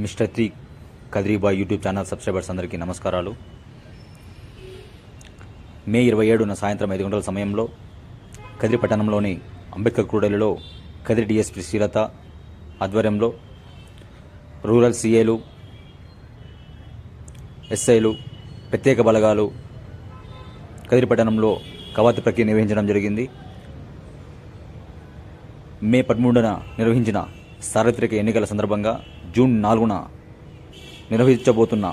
Mister three కద్రీబాయ్ YouTube channel subscribers అందరికీ నమస్కారాలు. మే ఇరవై ఏడున సాయంత్రం ఐదు గంటల సమయంలో కదిరి పట్టణంలోని అంబేద్కర్ కూడలిలో కదిరి డిఎస్పీ శ్రీలత ఆధ్వర్యంలో రూరల్ సీఏలు ఎస్ఐలు ప్రత్యేక బలగాలు కదిరి పట్టణంలో కవాతు ప్రక్రియ నిర్వహించడం జరిగింది. మే పదమూడున నిర్వహించిన సార్వత్రిక ఎన్నికల సందర్భంగా జూన్ నాలుగున నిర్వహించబోతున్న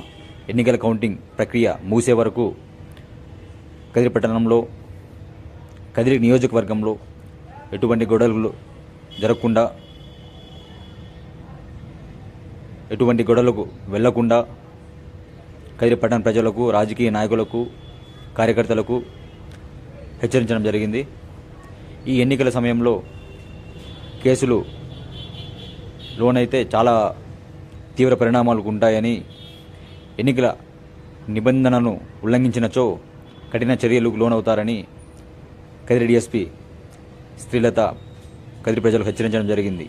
ఎన్నికల కౌంటింగ్ ప్రక్రియ ముగిసే వరకు కదిరి పట్టణంలో కదిరి నియోజకవర్గంలో ఎటువంటి గొడవలు జరగకుండా ఎటువంటి గొడవలకు వెళ్ళకుండా కదిరి పట్టణ ప్రజలకు రాజకీయ నాయకులకు కార్యకర్తలకు హెచ్చరించడం జరిగింది. ఈ ఎన్నికల సమయంలో కేసులు లోనైతే చాలా తీవ్ర పరిణామాలు ఉంటాయని ఎన్నికల నిబంధనను ఉల్లంఘించినచో కఠిన చర్యలకు లోనవుతారని కదిరి డిఎస్పి శ్రీలత కదిరి ప్రజలకు హెచ్చరించడం జరిగింది.